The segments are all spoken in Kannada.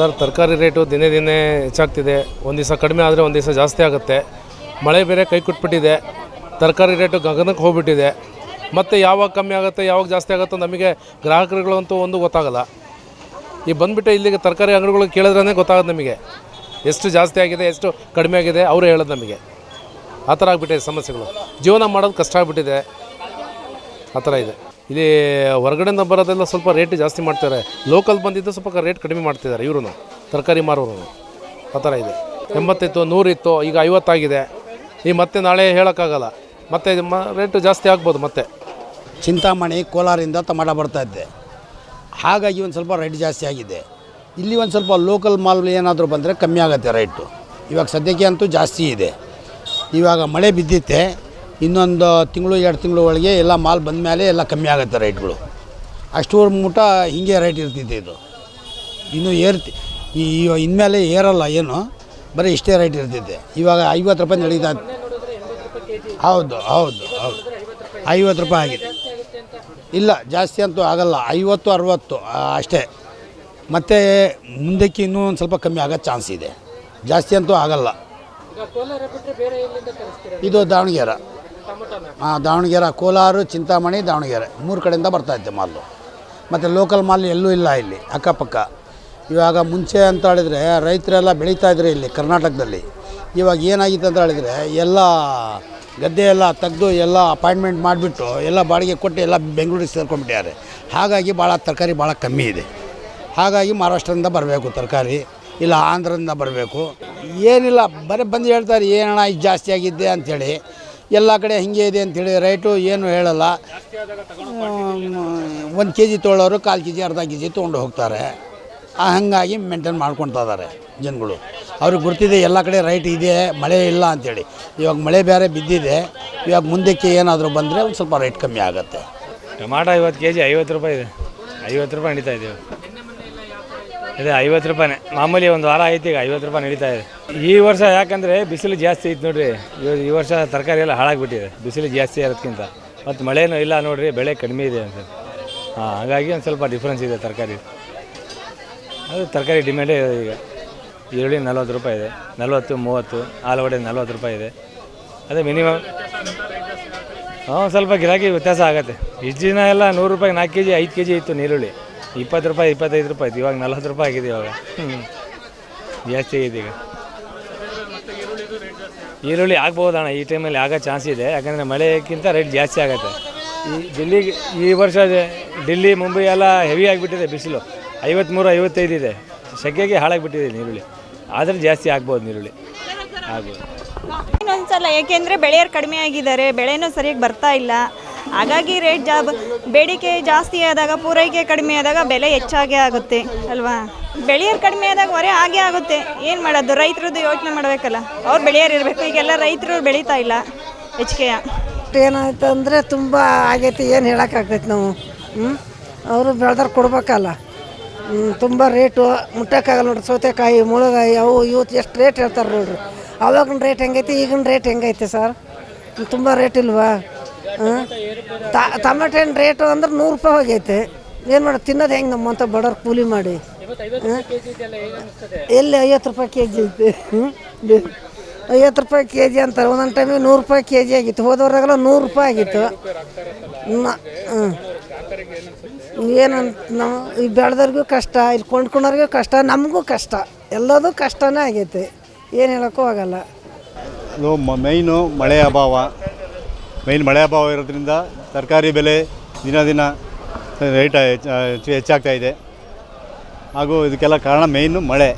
ಸರ್, ತರಕಾರಿ ರೇಟು ದಿನೇ ದಿನೇ ಹೆಚ್ಚಾಗ್ತಿದೆ. ಒಂದು ದಿವಸ ಕಡಿಮೆ ಆದರೆ ಒಂದು ದಿವಸ ಜಾಸ್ತಿ ಆಗುತ್ತೆ. ಮಳೆ ಬೇರೆ ಕೈ ಕೊಟ್ಬಿಟ್ಟಿದೆ. ತರಕಾರಿ ರೇಟು ಗಗನಕ್ಕೆ ಹೋಗ್ಬಿಟ್ಟಿದೆ. ಮತ್ತು ಯಾವಾಗ ಕಮ್ಮಿ ಆಗುತ್ತೆ, ಯಾವಾಗ ಜಾಸ್ತಿ ಆಗುತ್ತೋ ನಮಗೆ ಗ್ರಾಹಕರುಗಳಂತೂ ಒಂದು ಗೊತ್ತಾಗಲ್ಲ. ಈ ಬಂದುಬಿಟ್ಟು ಇಲ್ಲಿಗೆ ತರಕಾರಿ ಅಂಗಡಿಗಳಿಗೆ ಕೇಳಿದ್ರೇ ಗೊತ್ತಾಗೋದು ನಮಗೆ. ಎಷ್ಟು ಜಾಸ್ತಿ ಆಗಿದೆ, ಎಷ್ಟು ಕಡಿಮೆ ಆಗಿದೆ, ಅವರೇ ಹೇಳೋದು ನಮಗೆ. ಆ ಥರ ಆಗಿಬಿಟ್ಟಿದೆ ಸಮಸ್ಯೆಗಳು. ಜೀವನ ಮಾಡೋದು ಕಷ್ಟ ಆಗಿಬಿಟ್ಟಿದೆ. ಆ ಥರ ಇದೆ. ಇಲ್ಲಿ ಹೊರಗಡೆಯಿಂದ ಬರೋದೆಲ್ಲ ಸ್ವಲ್ಪ ರೇಟ್ ಜಾಸ್ತಿ ಮಾಡ್ತಾರೆ ಲೋಕಲ್ ಬಂದಿದ್ದು ಸ್ವಲ್ಪ ರೇಟ್ ಕಡಿಮೆ ಮಾಡ್ತಿದ್ದಾರೆ ಇವರು ತರಕಾರಿ ಮಾರೋರು ಆ ಥರ ಇದೆ. ಎಂಬತ್ತಿತ್ತು, ನೂರಿತ್ತು, ಈಗ ಐವತ್ತಾಗಿದೆ. ಈ ಮತ್ತೆ ನಾಳೆ ಹೇಳೋಕ್ಕಾಗಲ್ಲ. ಮತ್ತೆ ರೇಟು ಜಾಸ್ತಿ ಆಗ್ಬೋದು ಮತ್ತೆ. ಚಿಂತಾಮಣಿ ಕೋಲಾರಿಂದ ತಮಾಟ ಬರ್ತಾ ಇದ್ದೆ. ಹಾಗಾಗಿ ಒಂದು ಸ್ವಲ್ಪ ರೇಟ್ ಜಾಸ್ತಿ ಆಗಿದೆ. ಇಲ್ಲಿ ಒಂದು ಸ್ವಲ್ಪ ಲೋಕಲ್ ಮಾಲ್ ಏನಾದರೂ ಬಂದರೆ ಕಮ್ಮಿ ಆಗುತ್ತೆ ರೇಟು ಇವಾಗ ಸದ್ಯಕ್ಕೆ ಅಂತೂ ಜಾಸ್ತಿ ಇದೆ. ಇವಾಗ ಮಳೆ ಬಿದ್ದಿತ್ತೆ. ಇನ್ನೊಂದು ತಿಂಗಳು ಎರಡು ತಿಂಗಳು ಒಳಗೆ ಎಲ್ಲ ಮಾಲ್ ಬಂದ ಮೇಲೆ ಎಲ್ಲ ಕಮ್ಮಿ ಆಗುತ್ತೆ ರೇಟ್ಗಳು. ಅಷ್ಟೂರ ಮುಟ ಹಿಂಗೆ ರೇಟ್ ಇರ್ತಿದ್ದೆ ಇದು. ಇನ್ನೂ ಏರ್ತಿ ಈ ಇನ್ಮೇಲೆ ಏರಲ್ಲ ಏನು ಬರೀ ಇಷ್ಟೇ ರೇಟ್ ಇರ್ತಿದ್ದೆ ಇವಾಗ ಐವತ್ತು ರೂಪಾಯಿ ನಡೀತಾ ಹೌದು ಹೌದು ಹೌದು. ಐವತ್ತು ರೂಪಾಯಿ ಆಗಿದೆ. ಇಲ್ಲ ಜಾಸ್ತಿ ಅಂತೂ ಆಗಲ್ಲ. ಐವತ್ತು ಅರವತ್ತು ಅಷ್ಟೇ. ಮತ್ತು ಮುಂದಕ್ಕೆ ಇನ್ನೂ ಒಂದು ಸ್ವಲ್ಪ ಕಮ್ಮಿ ಆಗೋ ಚಾನ್ಸ್ ಇದೆ. ಜಾಸ್ತಿ ಅಂತೂ ಆಗಲ್ಲ. ಇದು ದಾವಣಗೆರೆ. ಹಾಂ ದಾವಣಗೆರೆ, ಕೋಲಾರ, ಚಿಂತಾಮಣಿ, ದಾವಣಗೆರೆ. ಮೂರು ಕಡೆಯಿಂದ ಬರ್ತಾ ಇದ್ದೆ ಮಾಲು ಮತ್ತು ಲೋಕಲ್ ಮಾಲ್ ಎಲ್ಲೂ ಇಲ್ಲ ಇಲ್ಲಿ, ಅಕ್ಕಪಕ್ಕ. ಇವಾಗ ಮುಂಚೆ ಅಂತ ಹೇಳಿದರೆ ರೈತರೆಲ್ಲ ಬೆಳೀತಾ ಇದ್ರು ಇಲ್ಲಿ ಕರ್ನಾಟಕದಲ್ಲಿ. ಇವಾಗ ಏನಾಗಿತ್ತು ಅಂತ ಹೇಳಿದರೆ ಎಲ್ಲ ಗದ್ದೆ ಎಲ್ಲ ತೆಗೆದು ಎಲ್ಲ ಅಪಾಯಿಂಟ್ಮೆಂಟ್ ಮಾಡಿಬಿಟ್ಟು ಎಲ್ಲ ಬಾಡಿಗೆ ಕೊಟ್ಟು ಎಲ್ಲ ಬೆಂಗಳೂರಿಗೆ ಸೇರ್ಕೊಂಡ್ಬಿಟ್ಟಿದ್ದಾರೆ ಹಾಗಾಗಿ ಭಾಳ ತರಕಾರಿ ಭಾಳ ಕಮ್ಮಿ ಇದೆ. ಹಾಗಾಗಿ ಮಹಾರಾಷ್ಟ್ರದಿಂದ ಬರಬೇಕು ತರಕಾರಿ, ಇಲ್ಲ ಆಂಧ್ರದಿಂದ ಬರಬೇಕು. ಏನಿಲ್ಲ, ಬರೀ ಬಂದು ಹೇಳ್ತಾರೆ ಏನಣ್ಣ ಇದು ಜಾಸ್ತಿ ಆಗಿದ್ದೆ ಅಂಥೇಳಿ ಎಲ್ಲ ಕಡೆ ಹಿಂಗೆ ಇದೆ ಅಂಥೇಳಿ ರೇಟು ಏನು ಹೇಳಲ್ಲ. ಒಂದು ಕೆ ಜಿ ತೊಗೊಳ್ಳೋರು ಕಾಲು ಕೆ ಜಿ ಅರ್ಧ ಕೆ ಜಿ ತೊಗೊಂಡು ಹೋಗ್ತಾರೆ. ಹಾಗಾಗಿ ಮೇಂಟೈನ್ ಮಾಡ್ಕೊಳ್ತಾ ಇದ್ದಾರೆ ಜನಗಳು. ಅವ್ರಿಗೆ ಗೊತ್ತಿದೆ ಎಲ್ಲ ಕಡೆ ರೈಟ್ ಇದೆ, ಮಳೆ ಇಲ್ಲ ಅಂಥೇಳಿ ಇವಾಗ ಮಳೆ ಬೇರೆ ಬಿದ್ದಿದೆ. ಇವಾಗ ಮುಂದಕ್ಕೆ ಏನಾದರೂ ಬಂದರೆ ಒಂದು ಸ್ವಲ್ಪ ರೇಟ್ ಕಮ್ಮಿ ಆಗುತ್ತೆ. ಟೊಮಾಟೊ ಐವತ್ತು ಕೆ ಜಿ ಐವತ್ತು ರೂಪಾಯಿ ಇದೆ. ಐವತ್ತು ರೂಪಾಯಿ ನಡೀತಾ ಇದ್ದೀವಿ ಇದೆ, ಐವತ್ತು ರೂಪಾಯಿನೇ. ಮಾಮೂಲಿ ಒಂದು ವಾರ ಐತಿ ಈಗ ಐವತ್ತು ರೂಪಾಯಿ ನಡೀತಾ ಇದೆ. ಈ ವರ್ಷ ಯಾಕಂದರೆ ಬಿಸಿಲು ಜಾಸ್ತಿ ಐತೆ ನೋಡ್ರಿ. ಈ ವರ್ಷ ತರಕಾರಿ ಎಲ್ಲ ಹಾಳಾಗ್ಬಿಟ್ಟಿದೆ, ಬಿಸಿಲು ಜಾಸ್ತಿ ಇರೋದಕ್ಕಿಂತ ಮತ್ತು ಮಳೆನೂ ಇಲ್ಲ ನೋಡ್ರಿ, ಬೆಳೆ ಕಡಿಮೆ ಇದೆ ಅಂತ. ಹಾಂ, ಹಾಗಾಗಿ ಒಂದು ಸ್ವಲ್ಪ ಡಿಫ್ರೆನ್ಸ್ ಇದೆ ತರಕಾರಿ. ಅದು ತರಕಾರಿ ಡಿಮ್ಯಾಂಡೇ ಇದೆ ಈಗ ಈರುಳ್ಳಿ ನಲ್ವತ್ತು ರೂಪಾಯಿ ಇದೆ, ನಲ್ವತ್ತು, ಮೂವತ್ತು, ಆಲೂಗಡ್ಡೆ ನಲ್ವತ್ತು ರೂಪಾಯಿ ಇದೆ. ಅದೇ ಮಿನಿಮಮ್ ಹಾಂ ಸ್ವಲ್ಪ ಗಿರಾಕಿ ವ್ಯತ್ಯಾಸ ಆಗುತ್ತೆ. ಇಷ್ಟು ದಿನ ಎಲ್ಲ ನೂರು ರೂಪಾಯಿ ನಾಲ್ಕು ಕೆ ಜಿ ಐದು ಕೆ ಜಿ ಇತ್ತು ನೀರುಳ್ಳಿ. ಇಪ್ಪತ್ತು ರೂಪಾಯಿ, ಇಪ್ಪತ್ತೈದು ರೂಪಾಯಿ ಇವಾಗ ನಲ್ವತ್ತು ರೂಪಾಯಿ ಆಗಿದೆ ಇವಾಗ. ಜಾಸ್ತಿ ಆಗಿದೆ ಈಗ. ಈರುಳ್ಳಿ ಆಗ್ಬೋದಣ್ಣ ಈ ಟೈಮಲ್ಲಿ ಆಗೋ ಚಾನ್ಸ್ ಇದೆ. ಯಾಕಂದರೆ ಮಳೆಗಿಂತ ರೇಟ್ ಜಾಸ್ತಿ ಆಗುತ್ತೆ. ಈ ದಿಲ್ಲಿಗೆ ಈ ವರ್ಷ ಡೆಲ್ಲಿ ಡಿಲ್ಲಿ ಮುಂಬೈ ಎಲ್ಲ ಹೆವಿ ಆಗಿಬಿಟ್ಟಿದೆ ಬಿಸಿಲು. ಐವತ್ತ್ಮೂರು ಐವತ್ತೈದು ಇದೆ. ಸೆಕೆಗೆ ಹಾಳಾಗಿಬಿಟ್ಟಿದೆ ಈರುಳ್ಳಿ. ಆದರೆ ಜಾಸ್ತಿ ಆಗ್ಬೋದು ಈರುಳ್ಳಿ. ಆಗ್ಬೋದು ಇನ್ನೊಂದ್ಸಲ, ಏಕೆಂದರೆ ಬೆಳೆಯರು ಕಡಿಮೆ ಆಗಿದ್ದಾರೆ. ಬೆಳೆನೂ ಸರಿಯಾಗಿ ಬರ್ತಾ ಇಲ್ಲ. ಹಾಗಾಗಿ ರೇಟ್ ಜಾ ಬೇಡಿಕೆ ಜಾಸ್ತಿ ಆದಾಗ, ಪೂರೈಕೆ ಕಡಿಮೆ ಆದಾಗ ಬೆಲೆ ಹೆಚ್ಚಾಗೇ ಆಗುತ್ತೆ, ಅಲ್ವಾ? ಬೆಳೆಯರು ಕಡಿಮೆ ಆದಾಗ ಹೊರೆ ಆಗೇ ಆಗುತ್ತೆ. ಏನು ಮಾಡೋದು? ರೈತರದ್ದು ಯೋಚನೆ ಮಾಡಬೇಕಲ್ಲ? ಅವ್ರು ಬೆಳೆಯರು ಇರಬೇಕು. ಈಗೆಲ್ಲ ರೈತರು ಬೆಳೀತಾ ಇಲ್ಲ ಹೆಚ್ಚಿಗೆಯ ಏನಾಯ್ತು ಅಂದರೆ ತುಂಬ ಆಗೈತಿ. ಏನು ಹೇಳೋಕ್ಕಾಗ್ತೈತಿ ನಾವು? ಹ್ಞೂ ಅವರು ಬೆಳೆದ್ರೆ ಕೊಡ್ಬೇಕಲ್ಲ. ತುಂಬ ರೇಟು ಮುಟ್ಟೋಕ್ಕಾಗಲ್ಲ ನೋಡ್ರಿ. ಸೌತೆಕಾಯಿ, ಮುಳಗಾಯಿ, ಅವು ಇವತ್ತು ಎಷ್ಟು ರೇಟ್ ಹೇಳ್ತಾರೆ ನೋಡ್ರಿ. ಅವಾಗಿನ ರೇಟ್ ಹೆಂಗೈತಿ, ಈಗಿನ ರೇಟ್ ಹೆಂಗೈತೆ ಸರ್ ತುಂಬ ರೇಟ್ ಇಲ್ವಾ? ಟಮಾಟೆನ ರೇಟು ಅಂದ್ರೆ ನೂರು ರೂಪಾಯಿ ಹೋಗೈತೆ. ಏನು ಮಾಡೋದು ತಿನ್ನೋದು ಹೆಂಗೆ ನಮ್ಮಂತ ಬಡವ್ರು ಕೂಲಿ ಮಾಡಿ? ಎಲ್ಲಿ ಐವತ್ತು ರೂಪಾಯಿ ಕೆ ಜಿ ಐತೆ ಐವತ್ತು ರೂಪಾಯಿ ಕೆ ಜಿ ಅಂತಾರೆ. ಒಂದೊಂದು ಟೈಮಿಗೆ ನೂರು ರೂಪಾಯಿ ಕೆ ಜಿ ಆಗಿತ್ತು. ಹೋದವ್ರಾಗೆಲ್ಲ ನೂರು ರೂಪಾಯಿ ಆಗಿತ್ತು. ಏನಂತ ನಾವು ಈ ಬೆಳೆದವ್ರಿಗೂ ಕಷ್ಟ, ಇಲ್ಲಿ ಕೊಂಡ್ಕೊಂಡವ್ರಿಗೂ ಕಷ್ಟ, ನಮಗೂ ಕಷ್ಟ. ಎಲ್ಲದೂ ಕಷ್ಟನೇ ಆಗೈತೆ. ಏನು ಹೇಳೋಕ್ಕೂ ಆಗಲ್ಲ. ಮೈನು ಮಳೆ ಅಭಾವ. ಮೈನ್ ಮಳೆ ಅಭಾವ ಇರೋದ್ರಿಂದ ತರಕಾರಿ ಬೆಲೆ ದಿನ ದಿನ ರೇಟ್ ಹೆಚ್ಚು, ಹೆಚ್ಚಾಗ್ತಾ ಇದೆ. ಹಾಗೂ ಇದಕ್ಕೆಲ್ಲ ಕಾರಣ ಮೇಯ್ನು ಮಳೆ.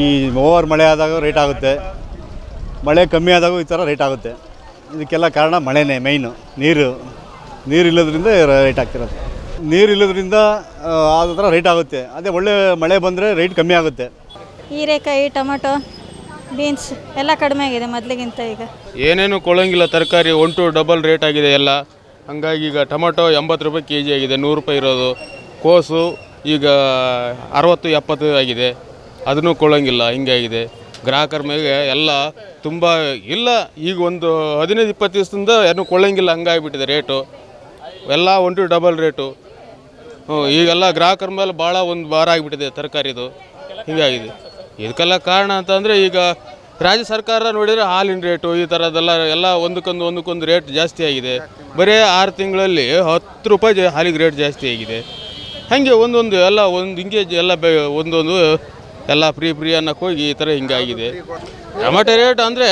ಈ ಓವರ್ ಮಳೆ ಆದಾಗ ರೇಟ್ ಆಗುತ್ತೆ. ಮಳೆ ಕಮ್ಮಿ ಆದಾಗ ಈ ಥರ ರೇಟ್ ಆಗುತ್ತೆ. ಇದಕ್ಕೆಲ್ಲ ಕಾರಣ ಮಳೆನೇ ಮೇಯ್ನು ನೀರು ನೀರು ಇಲ್ಲದ್ರಿಂದ ರೇಟ್ ಆಗ್ತಿರೋದು. ನೀರು ಇಲ್ಲದ್ರಿಂದ ಆದ ಥರ ರೇಟ್ ಆಗುತ್ತೆ. ಅದೇ ಒಳ್ಳೆ ಮಳೆ ಬಂದರೆ ರೇಟ್ ಕಮ್ಮಿ ಆಗುತ್ತೆ. ಹೀರೆಕಾಯಿ, ಟೊಮೊಟೊ. ಬೀನ್ಸ್ ಎಲ್ಲ ಕಡಿಮೆ ಆಗಿದೆ ಮೊದಲಿಗಿಂತ ಈಗ. ಏನೇನು ಕೊಳಂಗಿಲ್ಲ ತರಕಾರಿ ಒನ್ ಟು ಡಬಲ್ ರೇಟ್ ಆಗಿದೆ ಎಲ್ಲ. ಹಂಗಾಗಿ ಈಗ ಟೊಮೊಟೊ ಎಂಬತ್ತು ರೂಪಾಯಿ ಕೆ ಜಿ ಆಗಿದೆ, ನೂರು ರೂಪಾಯಿ ಇರೋದು. ಕೋಸು ಈಗ ಅರವತ್ತು, ಎಪ್ಪತ್ತು ಆಗಿದೆ. ಅದನ್ನು ಕೊಳ್ಳಂಗಿಲ್ಲ ಹಿಂಗಾಗಿದೆ ಗ್ರಾಹಕರ ಮೇಲೆ ಎಲ್ಲ ತುಂಬ ಇಲ್ಲ, ಈಗ ಒಂದು ಹದಿನೈದು, ಇಪ್ಪತ್ತು ದಿವಸದಿಂದ ಏನು ಕೊಳ್ಳೋಂಗಿಲ್ಲ ಹಂಗಾಗಿಬಿಟ್ಟಿದೆ ರೇಟು ಎಲ್ಲ ಒನ್ ಟು ಡಬಲ್ ರೇಟು ಹ್ಞೂ ಈಗೆಲ್ಲ ಗ್ರಾಹಕರ ಮೇಲೆ ಭಾಳ ಒಂದು ಭಾರ ಆಗಿಬಿಟ್ಟಿದೆ ತರಕಾರಿದು. ಹೀಗಾಗಿದೆ ಇದಕ್ಕೆಲ್ಲ ಕಾರಣ ಅಂತಂದರೆ ಈಗ ರಾಜ್ಯ ಸರ್ಕಾರ ನೋಡಿದರೆ ಹಾಲಿನ ರೇಟು ಈ ಥರದ್ದೆಲ್ಲ ಎಲ್ಲ ಒಂದಕ್ಕೊಂದು ಒಂದಕ್ಕೊಂದು ರೇಟ್ ಜಾಸ್ತಿ ಆಗಿದೆ. ಬರೀ ಆರು ತಿಂಗಳಲ್ಲಿ ಹತ್ತು ರೂಪಾಯಿ ಹಾಲಿಗೆ ರೇಟ್ ಜಾಸ್ತಿ ಆಗಿದೆ. ಹಾಗೆ ಒಂದೊಂದು ಎಲ್ಲ ಒಂದು ಹಿಂಗೆ ಎಲ್ಲ ಬೆ ಒಂದೊಂದು ಎಲ್ಲ ಫ್ರೀ ಫ್ರೀ ಅನ್ನಕ್ಕೆ ಹೋಗಿ ಈ ಥರ ಹಿಂಗಾಗಿದೆ ಟೊಮೆಟೊ ರೇಟ್ ಅಂದರೆ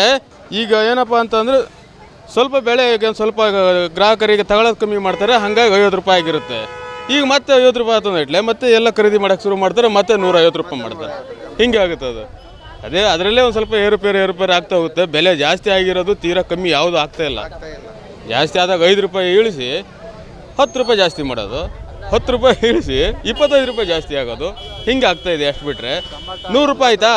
ಈಗ ಏನಪ್ಪ ಅಂತಂದ್ರೆ ಸ್ವಲ್ಪ ಬೆಳೆ ಸ್ವಲ್ಪ ಗ್ರಾಹಕರಿಗೆ ತಗೊಳ್ಳೋದು ಕಮ್ಮಿ ಮಾಡ್ತಾರೆ, ಹಾಗಾಗಿ ಐವತ್ತು ರೂಪಾಯಿ ಆಗಿರುತ್ತೆ. ಈಗ ಮತ್ತೆ ಐವತ್ತು ರೂಪಾಯಿ ಆತಂದ್ರೆ ಇಟ್ಲೆ ಮತ್ತೆ ಎಲ್ಲ ಖರೀದಿ ಮಾಡೋಕ್ಕೆ ಶುರು ಮಾಡ್ತಾರೆ, ಮತ್ತೆ ನೂರ ಐವತ್ತು ರೂಪಾಯಿ ಮಾಡ್ತಾರೆ. ಹಿಂಗೆ ಆಗುತ್ತೆ ಅದು. ಅದೇ ಅದರಲ್ಲೇ ಒಂದು ಸ್ವಲ್ಪ ಏರುಪೇರು ಏರುಪೇರು ಆಗ್ತಾ ಹೋಗುತ್ತೆ. ಬೆಲೆ ಜಾಸ್ತಿ ಆಗಿರೋದು ತೀರಾ ಕಮ್ಮಿ ಯಾವುದು ಆಗ್ತಾ ಇಲ್ಲ. ಜಾಸ್ತಿ ಆದಾಗ ಐದು ರೂಪಾಯಿ ಇಳಿಸಿ, ಹತ್ತು ರೂಪಾಯಿ ಜಾಸ್ತಿ ಮಾಡೋದು. ಹತ್ತು ರೂಪಾಯಿ ಇಳಿಸಿ, ಇಪ್ಪತ್ತೈದು ರೂಪಾಯಿ ಜಾಸ್ತಿ ಆಗೋದು. ಹಿಂಗೆ ಇದೆ ಎಷ್ಟು ಬಿಟ್ಟರೆ ನೂರು ರೂಪಾಯಿ ಆಯ್ತಾ?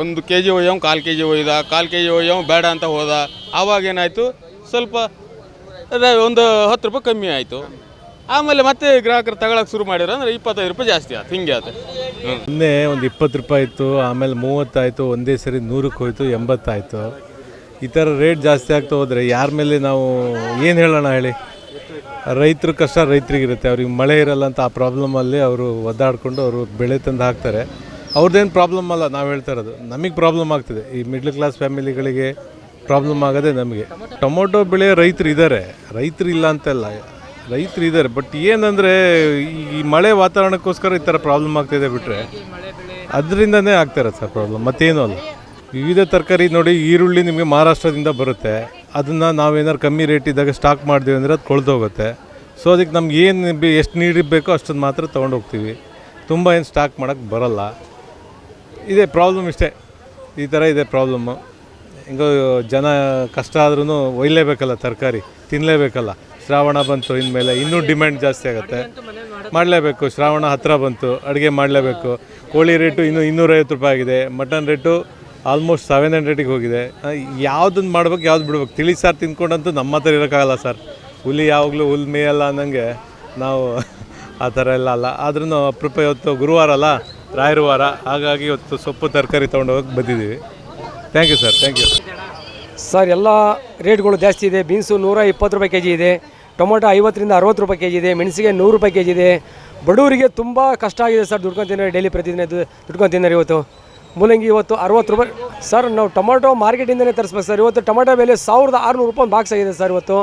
ಒಂದು ಕೆ ಜಿ ಒಯ್ಯೋ ಕಾಲು ಕೆ ಜಿ ಒಯ್ದ, ಕಾಲು ಕೆ ಜಿ ಒಯ್ಯೋ ಬೇಡ ಅಂತ ಹೋದ. ಆವಾಗ ಏನಾಯಿತು? ಸ್ವಲ್ಪ, ಅದೇ ಒಂದು ಹತ್ತು ರೂಪಾಯಿ ಕಮ್ಮಿ ಆಯಿತು. ಆಮೇಲೆ ಮತ್ತೆ ಗ್ರಾಹಕರು ತಗೊಳಕ್ಕೆ ಶುರು ಮಾಡಿದ್ರು ಅಂದ್ರೆ ಇಪ್ಪತ್ತೈದು ರೂಪಾಯಿ ಜಾಸ್ತಿ ಆಯ್ತು, ಹಿಂಗೆ ಆಯ್ತು. ಹ್ಞೂ ಒಂದು ಇಪ್ಪತ್ತು ರೂಪಾಯಿ ಇತ್ತು, ಆಮೇಲೆ ಮೂವತ್ತಾಯಿತು, ಒಂದೇ ಸರಿ ನೂರಕ್ಕೆ ಹೋಯ್ತು, ಎಂಬತ್ತಾಯಿತು. ಈ ಥರ ರೇಟ್ ಜಾಸ್ತಿ ಆಗ್ತಾ ಹೋದರೆ ಯಾರ ಮೇಲೆ ನಾವು ಏನು ಹೇಳೋಣ ಹೇಳಿ? ರೈತರು ಕಷ್ಟ ರೈತರಿಗಿರುತ್ತೆ, ಅವ್ರಿಗೆ ಮಳೆ ಇರಲ್ಲ ಅಂತ ಆ ಪ್ರಾಬ್ಲಮಲ್ಲಿ ಅವರು ಒದ್ದಾಡಿಕೊಂಡು ಅವರು ಬೆಳೆ ತಂದು ಹಾಕ್ತಾರೆ. ಅವ್ರದ್ದೇನು ಪ್ರಾಬ್ಲಮ್ ಅಲ್ಲ, ನಾವು ಹೇಳ್ತಾ ಇರೋದು. ನಮಗೆ ಪ್ರಾಬ್ಲಮ್ ಆಗ್ತದೆ. ಈ ಮಿಡ್ಲ್ ಕ್ಲಾಸ್ ಫ್ಯಾಮಿಲಿಗಳಿಗೆ ಪ್ರಾಬ್ಲಮ್ ಆಗೋದೇ ನಮಗೆ. ಟೊಮೊಟೊ ಬೆಳೆ ರೈತರು ಇದ್ದಾರೆ ರೈತರು ಇಲ್ಲ ಅಂತಲ್ಲ. ರೈತರು ಇದ್ದಾರೆ ಬಟ್ ಏನಂದರೆ ಈ ಮಳೆ ವಾತಾವರಣಕ್ಕೋಸ್ಕರ ಈ ಥರ ಪ್ರಾಬ್ಲಮ್ ಆಗ್ತಿದೆ ಬಿಟ್ಟರೆ ಅದರಿಂದನೇ ಆಗ್ತಾ ಸರ್ ಪ್ರಾಬ್ಲಮ್ ಮತ್ತೇನು ಅಲ್ಲ. ವಿವಿಧ ತರಕಾರಿ ನೋಡಿ ಈರುಳ್ಳಿ ನಿಮಗೆ ಮಹಾರಾಷ್ಟ್ರದಿಂದ ಬರುತ್ತೆ. ಅದನ್ನು ನಾವೇನಾದ್ರು ಕಮ್ಮಿ ರೇಟ್ ಇದ್ದಾಗ ಸ್ಟಾಕ್ ಮಾಡಿದ್ವಿ ಅಂದರೆ ಅದು ಕೊಳ್ದೋಗುತ್ತೆ. ಸೊ ಅದಕ್ಕೆ ನಮ್ಗೆ ಏನು ಬಿ ಎಷ್ಟು ನೀಡಿರಬೇಕೋ ಅಷ್ಟನ್ನು ಮಾತ್ರ ತೊಗೊಂಡೋಗ್ತೀವಿ ತುಂಬ ಏನು ಸ್ಟಾಕ್ ಮಾಡೋಕ್ಕೆ ಬರಲ್ಲ. ಇದೇ ಪ್ರಾಬ್ಲಮ್ ಇಷ್ಟೇ. ಈ ಥರ ಇದೆ ಪ್ರಾಬ್ಲಮ್ಮು ಹೆಂಗೋ ಜನ ಕಷ್ಟ ಆದ್ರೂ ಒಯ್ಲೇಬೇಕಲ್ಲ ತರಕಾರಿ ತಿನ್ನಲೇಬೇಕಲ್ಲ ಶ್ರಾವಣ ಬಂತು, ಇನ್ಮೇಲೆ ಇನ್ನೂ ಡಿಮ್ಯಾಂಡ್ ಜಾಸ್ತಿ ಆಗುತ್ತೆ. ಮಾಡಲೇಬೇಕು, ಶ್ರಾವಣ ಹತ್ತಿರ ಬಂತು, ಅಡುಗೆ ಮಾಡಲೇಬೇಕು. ಕೋಳಿ ರೇಟು ಇನ್ನೂ ಇನ್ನೂರೈವತ್ತು ರೂಪಾಯಿ ಆಗಿದೆ. ಮಟನ್ ರೇಟು ಆಲ್ಮೋಸ್ಟ್ ಸೆವೆನ್ ಹಂಡ್ರೆಡಿಗೆ ಹೋಗಿದೆ. ಯಾವುದನ್ನು ಮಾಡ್ಬೇಕು, ಯಾವ್ದು ಬಿಡ್ಬೇಕು? ತಿಳಿ ಸಾರು ತಿಂದ್ಕೊಂಡಂತೂ ನಮ್ಮ ಹತ್ರ ಇರೋಕ್ಕಾಗಲ್ಲ ಸರ್. ಹುಲಿ ಯಾವಾಗಲೂ ಹುಲ್ ಮೇಯಲ್ಲ ಅನ್ನಂಗೆ ನಾವು ಆ ಥರ ಎಲ್ಲ ಅಲ್ಲ. ಆದ್ರೂ ಅಪರೂಪ ಇವತ್ತು ಗುರುವಾರ ಅಲ್ಲ ರಾಯರ ವಾರ ಹಾಗಾಗಿ ಇವತ್ತು ಸೊಪ್ಪು ತರಕಾರಿ ತೊಗೊಂಡೋಗಕ್ಕೆ ಬಂದಿದ್ದೀವಿ. Thank you sir thank you sir ಎಲ್ಲ ರೇಟ್ಗಳು ಜಾಸ್ತಿ ಇದೆ. ಬೀನ್ಸು ನೂರ ಇಪ್ಪತ್ತು ರೂಪಾಯಿ ಕೆ ಜಿ ಇದೆ. ಟೊಮೊಟೊ ಐವತ್ತರಿಂದ ಅರವತ್ತು ರೂಪಾಯಿ ಕೆ ಜಿ ಇದೆ, ಮೆಣಸಿಗೆ ನೂರು ರೂಪಾಯಿ ಕೆ ಜಿ ಇದೆ. ಬಡವರಿಗೆ ತುಂಬ ಕಷ್ಟ ಆಗಿದೆ ಸರ್ ದುಡ್ಕೊಂಡು ತಿನ್ನೋರು ಡೈಲಿ ಪ್ರತಿದಿನ ದುಡ್ಕೊಂಡು ತಿನ್ನೋರು ಇವತ್ತು. ಮೂಲಂಗಿ ಇವತ್ತು ಅರವತ್ತು ರೂಪಾಯಿ ಸರ್, ನಾವು ಟೊಮೊಟೊ ಮಾರ್ಕೆಟಿಂದಲೇ ತರಿಸ್ಬೇಕು ಸರ್. ಇವತ್ತು ಟೊಮೊಟೊ ಬೆಲೆ ಸಾವಿರದ ಆರುನೂರು ರೂಪಾಯಿ ಬಾಕ್ಸ್ ಆಗಿದೆ ಸರ್ ಇವತ್ತು.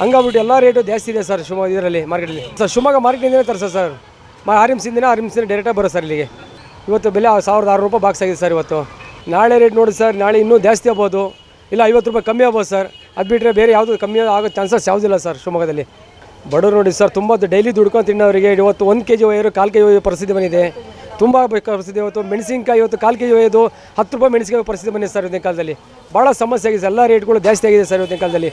ಹಂಗಾಗ್ಬಿಟ್ಟು ಎಲ್ಲ ರೇಟು ಜಾಸ್ತಿ ಇದೆ ಸರ್ ಶಿವಮೊಗ್ಗ ಇದರಲ್ಲಿ ಮಾರ್ಕೆಟಲ್ಲಿ ಸರ್, ಶಿವಮೊಗ್ಗ ಮಾರ್ಕೆಟಿಂದನೇ ತರಿಸೋ ಸರ್. ಆರ್ ಎಂ ಸಿಂದಿನ ಆರ್ ಎಂ ಸಿಂದ ಡೈರೆಕ್ಟಾಗಿ ಬರೋ ಸರ್ ಇಲ್ಲಿಗೆ. ಇವತ್ತು ಬೆಲೆ ಸಾವಿರದ ಆರುನೂರು ರೂಪಾಯಿ ಬಾಕ್ಸ್ ಆಗಿದೆ ಸರ್ ಇವತ್ತು. ನಾಳೆ ರೇಟ್ ನೋಡಿ ಸರ್, ನಾಳೆ ಇನ್ನೂ ಜಾಸ್ತಿ ಆಗ್ಬೋದು. ಇಲ್ಲ ಐವತ್ತು ರೂಪಾಯಿ ಕಮ್ಮಿ ಆಗ್ಬೋದು ಸರ್. ಅದು ಬಿಟ್ಟರೆ ಬೇರೆ ಯಾವುದು ಕಮ್ಮಿ ಆಗೋ ಚಾನ್ಸಸ್ ಯಾವುದಿಲ್ಲ ಸರ್ ಶಿವಮೊಗ್ಗದಲ್ಲಿ. ಬಡವರು ನೋಡಿ ಸರ್ ತುಂಬ ಡೈಲಿ ದುಡ್ಕೊಂಡು ತಿನ್ನೋರಿಗೆ ಇವತ್ತು ಒಂದು ಕೆ ಜಿ ಒಯ್ಯೋರು ಕಾಲು ಕೆ ಜಿ ಒಯ್ಯೋ ಪರಿಸ್ಥಿತಿ ಬಂದಿದೆ. ತುಂಬ ಪರಿಸ್ಥಿತಿ ಇವತ್ತು ಮೆಣಸಿನ್ಕಾಯಿ ಇವತ್ತು ಕಾಲು ಕೆ ಜಿ ಒಯ್ಯೋದು ಹತ್ತು ರೂಪಾಯಿ ಮೆಣಸಿನಕಾಯಿ ಪರಿಸ್ಥಿತಿ ಬಂದಿದೆ ಸರ್ ಇವತ್ತಿನ ಕಾಲದಲ್ಲಿ. ಭಾಳ ಸಮಸ್ಯೆ ಆಗಿದೆ ಎಲ್ಲ ರೇಟ್ಗಳು ಜಾಸ್ತಿ ಆಗಿದೆ ಸರ್ ಇವತ್ತಿನ ಕಾಲದಲ್ಲಿ.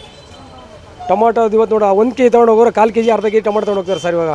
ಟೊಮೊಟೊ ಇವತ್ತು ನೋಡಿ, ಒಂದು ಕೆ ಜಿ ತೊಗೊಂಡು ಹೋಗೋರು ಕಾಲು ಕೆ ಜಿ ಅರ್ಧ ಕೆ ಜಿ ಟೊಮೊಟೊ ತೊಗೊಂಡು ಹೋಗ್ತಾರೆ ಸರ್ ಇವಾಗ.